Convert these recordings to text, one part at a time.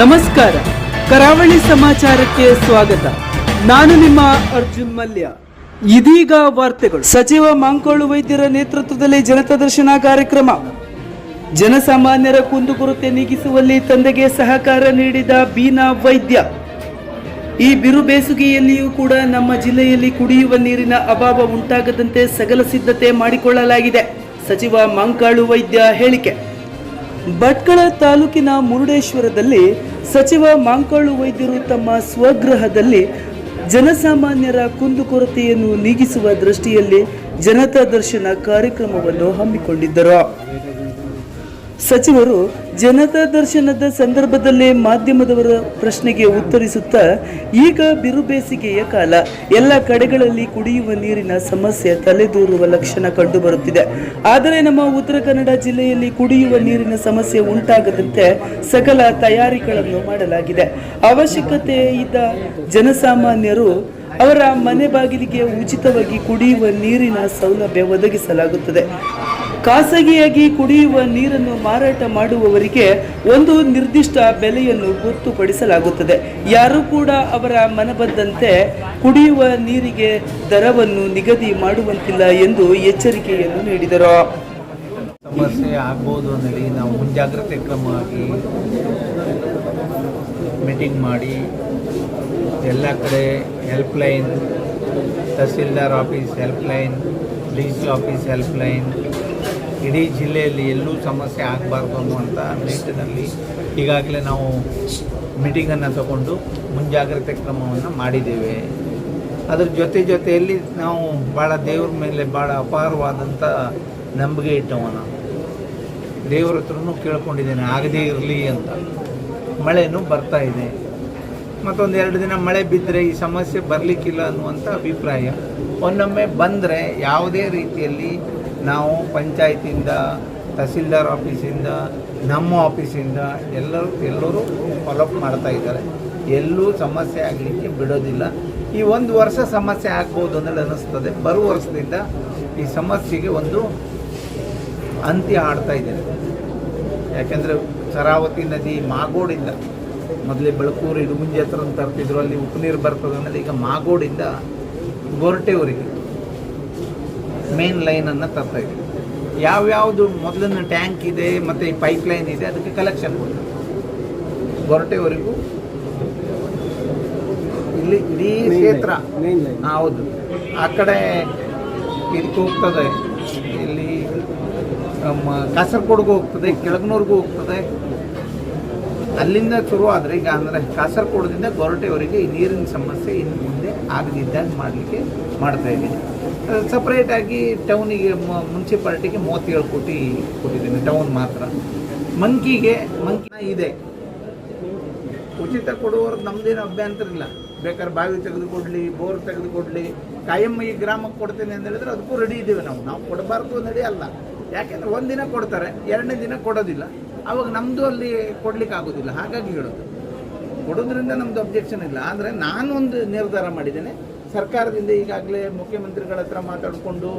ನಮಸ್ಕಾರ. ಕರಾವಳಿ ಸಮಾಚಾರಕ್ಕೆ ಸ್ವಾಗತ. ನಾನು ನಿಮ್ಮ ಅರ್ಜುನ್ ಮಲ್ಯ. ಇದೀಗ ವಾರ್ತೆಗಳು. ಸಚಿವ ಮಾಂಕೋಳು ವೈದ್ಯರ ನೇತೃತ್ವದಲ್ಲಿ ಜನತಾ ದರ್ಶನ ಕಾರ್ಯಕ್ರಮ. ಜನಸಾಮಾನ್ಯರ ಕುಂದುಕೊರತೆ ನೀಗಿಸುವಲ್ಲಿ ತಂದೆಗೆ ಸಹಕಾರ ನೀಡಿದ ಬೀನಾ ವೈದ್ಯ. ಈ ಬಿರು ಬೇಸುಗೆಯಲ್ಲಿಯೂ ಕೂಡ ನಮ್ಮ ಜಿಲ್ಲೆಯಲ್ಲಿ ಕುಡಿಯುವ ನೀರಿನ ಅಭಾವ ಉಂಟಾಗದಂತೆ ಸಕಲ ಸಿದ್ಧತೆ ಮಾಡಿಕೊಳ್ಳಲಾಗಿದೆ. ಸಚಿವ ಮಂಕಾಳು ವೈದ್ಯ ಹೇಳಿಕೆ. ಭಟ್ಕಳ ತಾಲೂಕಿನ ಮುರುಡೇಶ್ವರದಲ್ಲಿ ಸಚಿವ ಮಾಂಕಾಳು ವೈದ್ಯರು ತಮ್ಮ ಸ್ವಗೃಹದಲ್ಲಿ ಜನಸಾಮಾನ್ಯರ ಕುಂದುಕೊರತೆಯನ್ನು ನೀಗಿಸುವ ದೃಷ್ಟಿಯಲ್ಲಿ ಜನತಾ ದರ್ಶನ ಕಾರ್ಯಕ್ರಮವನ್ನು ಹಮ್ಮಿಕೊಂಡಿದ್ದರು. ಸಚಿವರು ಜನತಾ ದರ್ಶನದ ಸಂದರ್ಭದಲ್ಲಿ ಮಾಧ್ಯಮದವರ ಪ್ರಶ್ನೆಗೆ ಉತ್ತರಿಸುತ್ತಾ, ಈಗ ಬಿರುಬೇಸಿಗೆಯ ಕಾಲ. ಎಲ್ಲ ಕಡೆಗಳಲ್ಲಿ ಕುಡಿಯುವ ನೀರಿನ ಸಮಸ್ಯೆ ತಲೆದೂರುವ ಲಕ್ಷಣ ಕಂಡುಬರುತ್ತಿದೆ. ಆದರೆ ನಮ್ಮ ಉತ್ತರ ಕನ್ನಡ ಜಿಲ್ಲೆಯಲ್ಲಿ ಕುಡಿಯುವ ನೀರಿನ ಸಮಸ್ಯೆ ಉಂಟಾಗದಂತೆ ಸಕಲ ತಯಾರಿಗಳನ್ನು ಮಾಡಲಾಗಿದೆ. ಅವಶ್ಯಕತೆ ಇದ್ದ ಜನಸಾಮಾನ್ಯರು ಅವರ ಮನೆ ಬಾಗಿಲಿಗೆ ಉಚಿತವಾಗಿ ಕುಡಿಯುವ ನೀರಿನ ಸೌಲಭ್ಯ ಒದಗಿಸಲಾಗುತ್ತದೆ. ಖಾಸಗಿಯಾಗಿ ಕುಡಿಯುವ ನೀರನ್ನು ಮಾರಾಟ ಮಾಡುವವರಿಗೆ ಒಂದು ನಿರ್ದಿಷ್ಟ ಬೆಲೆಯನ್ನು ಗೊತ್ತುಪಡಿಸಲಾಗುತ್ತದೆ ಯಾರೂ ಕೂಡ ಅವರ ಮನಬಂದಂತೆ ಕುಡಿಯುವ ನೀರಿಗೆ ದರವನ್ನು ನಿಗದಿ ಮಾಡುವಂತಿಲ್ಲ ಎಂದು ಎಚ್ಚರಿಕೆಯನ್ನು ನೀಡಿದರು. ಸಮಸ್ಯೆ ಆಗ್ಬೋದು ಅನ್ನೋದು ನಾವು ಮುಂಜಾಗ್ರತೆ ಕ್ರಮವಾಗಿ ಮೀಟಿಂಗ್ ಮಾಡಿ ಎಲ್ಲ ಕಡೆ helpline tahsildar office helpline digital office helpline ಇಡೀ ಜಿಲ್ಲೆಯಲ್ಲಿ ಎಲ್ಲೂ ಸಮಸ್ಯೆ ಆಗಬಾರ್ದು ಅನ್ನುವಂಥ ನಿಟ್ಟಿನಲ್ಲಿ ಈಗಾಗಲೇ ನಾವು ಮೀಟಿಂಗನ್ನು ತಗೊಂಡು ಮುಂಜಾಗ್ರತೆ ಕ್ರಮವನ್ನು ಮಾಡಿದ್ದೇವೆ. ಅದ್ರ ಜೊತೆ ಜೊತೆಯಲ್ಲಿ ನಾವು ಭಾಳ ದೇವ್ರ ಮೇಲೆ ಭಾಳ ಅಪಾರವಾದಂಥ ನಂಬಿಕೆ ಇಟ್ಟವನ. ದೇವ್ರ ಹತ್ರನೂ ಕೇಳ್ಕೊಂಡಿದ್ದೇನೆ, ಆಗದೇ ಇರಲಿ ಅಂತ. ಮಳೆನೂ ಬರ್ತಾ ಇದೆ. ಮತ್ತೊಂದು ಎರಡು ದಿನ ಮಳೆ ಬಿದ್ದರೆ ಈ ಸಮಸ್ಯೆ ಬರಲಿಕ್ಕಿಲ್ಲ ಅನ್ನುವಂಥ ಅಭಿಪ್ರಾಯ. ಒಂದೊಮ್ಮೆ ಬಂದರೆ ಯಾವುದೇ ರೀತಿಯಲ್ಲಿ ನಾವು ಪಂಚಾಯತಿಂದ, ತಹಸೀಲ್ದಾರ್ ಆಫೀಸಿಂದ, ನಮ್ಮ ಆಫೀಸಿಂದ ಎಲ್ಲರೂ ಎಲ್ಲರೂ ಫಾಲೋಅಪ್ ಮಾಡ್ತಾ ಇದ್ದಾರೆ. ಎಲ್ಲೂ ಸಮಸ್ಯೆ ಆಗಲಿಕ್ಕೆ ಬಿಡೋದಿಲ್ಲ. ಈ ಒಂದು ವರ್ಷ ಸಮಸ್ಯೆ ಆಗ್ಬೋದು ಅನ್ನೋದು ಅನ್ನಿಸ್ತದೆ. ಬರುವ ವರ್ಷದಿಂದ ಈ ಸಮಸ್ಯೆಗೆ ಒಂದು ಅಂತ್ಯ ಆಡ್ತಾ ಇದ್ದೇನೆ. ಯಾಕೆಂದರೆ ಶರಾವತಿ ನದಿ ಮಾಗೋಡಿಂದ, ಮೊದಲೇ ಬೆಳಕೂರು ಇಡುಗುಂಜಿ ಹತ್ರ ತರ್ತಿದ್ರು, ಅಲ್ಲಿ ಉಪ್ಪು ನೀರು ಬರ್ತದೆ ಅನ್ನೋದು ಈಗ ಮಾಗೋಡಿಂದ ಗೊರಟೆವರೆಗೆ ಮೇನ್ ಲೈನನ್ನು ತರ್ತಾ ಇದ್ದೀವಿ ಯಾವ್ಯಾವುದು ಮೊದಲಿನ ಟ್ಯಾಂಕ್ ಇದೆ ಮತ್ತು ಈ ಪೈಪ್ ಲೈನ್ ಇದೆ ಅದಕ್ಕೆ ಕಲೆಕ್ಷನ್ ಕೊಡ್ತೀವಿ ಗೊರಟೆವರೆಗೂ ಇಲ್ಲಿ ಇಡೀ ಕ್ಷೇತ್ರ. ಹೌದು. ಆ ಕಡೆ ಇದಕ್ಕೆ ಹೋಗ್ತದೆ. ಇಲ್ಲಿ ನಮ್ಮ ಕಾಸರಗೋಡ್ಗೂ ಹೋಗ್ತದೆ ಕೆಳಗನೂರ್ಗೂ ಹೋಗ್ತದೆ. ಅಲ್ಲಿಂದ ಶುರು ಆದರೆ ಈಗ ಅಂದರೆ ಕಾಸರಗೋಡದಿಂದ ಗೊರಟೆವರೆಗೆ ಈ ನೀರಿನ ಸಮಸ್ಯೆ ಇನ್ನು ಮುಂದೆ ಆಗದಿದ್ದಾಗ ಮಾಡಲಿಕ್ಕೆ ಮಾಡ್ತಾ ಇದ್ದೀನಿ. ಸಪ್ರೇಟಾಗಿ ಟೌನಿಗೆ ಮುನ್ಸಿಪಾಲ್ಟಿಗೆ ಮೂವತ್ತೇಳು ಕೋಟಿ ಕೊಟ್ಟಿದ್ದೀನಿ, ಟೌನ್ ಮಾತ್ರ. ಮಂಕಿಗೆ ಮಂಕಿನ ಇದೆ. ಉಚಿತ ಕೊಡುವವರು ನಮ್ದೇನು ಅಭ್ಯಂತರ ಇಲ್ಲ. ಬೇಕಾದ್ರೆ ಬಾವಿ ತೆಗೆದುಕೊಡ್ಲಿ, ಬೋರ್ ತೆಗೆದುಕೊಡ್ಲಿ, ಕಾಯಂ ಈ ಗ್ರಾಮಕ್ಕೆ ಕೊಡ್ತೇನೆ ಅಂತ ಹೇಳಿದ್ರೆ ಅದಕ್ಕೂ ರೆಡಿ ಇದ್ದೀವಿ ನಾವು. ನಾವು ಕೊಡಬಾರ್ದು ಅಲ್ಲ. ಯಾಕೆಂದ್ರೆ ಒಂದಿನ ಕೊಡ್ತಾರೆ, ಎರಡನೇ ದಿನ ಕೊಡೋದಿಲ್ಲ. ಅವಾಗ ನಮ್ಮದು ಅಲ್ಲಿ ಕೊಡ್ಲಿಕ್ಕೆ ಆಗೋದಿಲ್ಲ. ಹಾಗಾಗಿ ಹೇಳೋದು. ಕೊಡೋದ್ರಿಂದ ನಮ್ಮದು ಅಬ್ಜೆಕ್ಷನ್ ಇಲ್ಲ. ಆದರೆ ನಾನು ಒಂದು ನಿರ್ಧಾರ ಮಾಡಿದ್ದೇನೆ. ಸರ್ಕಾರದಿಂದ ಈಗಾಗಲೇ ಮುಖ್ಯಮಂತ್ರಿಗಳ ಹತ್ರ ಮಾತಾಡಿಕೊಂಡು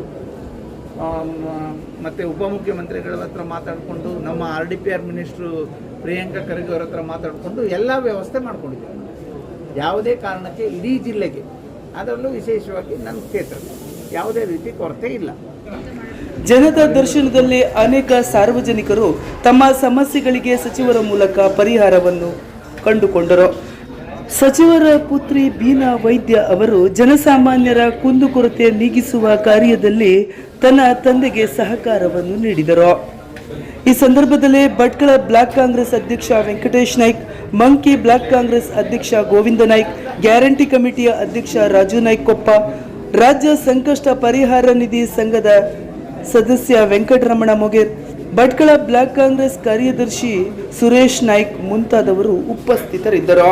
ಮತ್ತು ಉಪಮುಖ್ಯಮಂತ್ರಿಗಳ ಹತ್ರ ಮಾತಾಡಿಕೊಂಡು, ನಮ್ಮ R D P R minister Priyanka Kharge ಅವ್ರ ಹತ್ರ ಮಾತಾಡಿಕೊಂಡು ಎಲ್ಲ ವ್ಯವಸ್ಥೆ ಮಾಡ್ಕೊಂಡಿದ್ದೇವೆ ಯಾವುದೇ ಕಾರಣಕ್ಕೆ ಇಡೀ ಜಿಲ್ಲೆಗೆ. ಅದರಲ್ಲೂ ವಿಶೇಷವಾಗಿ ನನ್ನ ಕ್ಷೇತ್ರ. ಯಾವುದೇ ರೀತಿ ಕೊರತೆ ಇಲ್ಲ. ಜನತಾ ದರ್ಶನದಲ್ಲಿ ಅನೇಕ ಸಾರ್ವಜನಿಕರು ತಮ್ಮ ಸಮಸ್ಯೆಗಳಿಗೆ ಸಚಿವರ ಮೂಲಕ ಪರಿಹಾರವನ್ನು ಕಂಡುಕೊಂಡರು. ಸಚಿವರ ಪುತ್ರಿ ಬೀನಾ ವೈದ್ಯ ಅವರು ಜನಸಾಮಾನ್ಯರ ಕುಂದುಕೊರತೆ ನೀಗಿಸುವ ಕಾರ್ಯದಲ್ಲಿ ತನ್ನ ತಂದೆಗೆ ಸಹಕಾರವನ್ನು ನೀಡಿದರು. ಈ ಸಂದರ್ಭದಲ್ಲಿ ಭಟ್ಕಳ ಬ್ಲಾಕ್ ಕಾಂಗ್ರೆಸ್ ಅಧ್ಯಕ್ಷ ವೆಂಕಟೇಶ್ ನಾಯ್ಕ್, ಮಂಕಿ ಬ್ಲಾಕ್ ಕಾಂಗ್ರೆಸ್ ಅಧ್ಯಕ್ಷ ಗೋವಿಂದ ನಾಯ್ಕ್, ಗ್ಯಾರಂಟಿ ಕಮಿಟಿಯ ಅಧ್ಯಕ್ಷ ರಾಜು ನಾಯ್ಕ್ ಕೊಪ್ಪ ರಾಜ್ಯ ಸಂಕಷ್ಟ ಪರಿಹಾರ ನಿಧಿ ಸಂಘದ ಸದಸ್ಯ ವೆಂಕಟರಮಣ ಮೊಗೇರ್, ಭಟ್ಕಳ ಬ್ಲಾಕ್ ಕಾಂಗ್ರೆಸ್ ಕಾರ್ಯದರ್ಶಿ ಸುರೇಶ್ ನಾಯ್ಕ್ ಮುಂತಾದವರು ಉಪಸ್ಥಿತರಿದ್ದರು.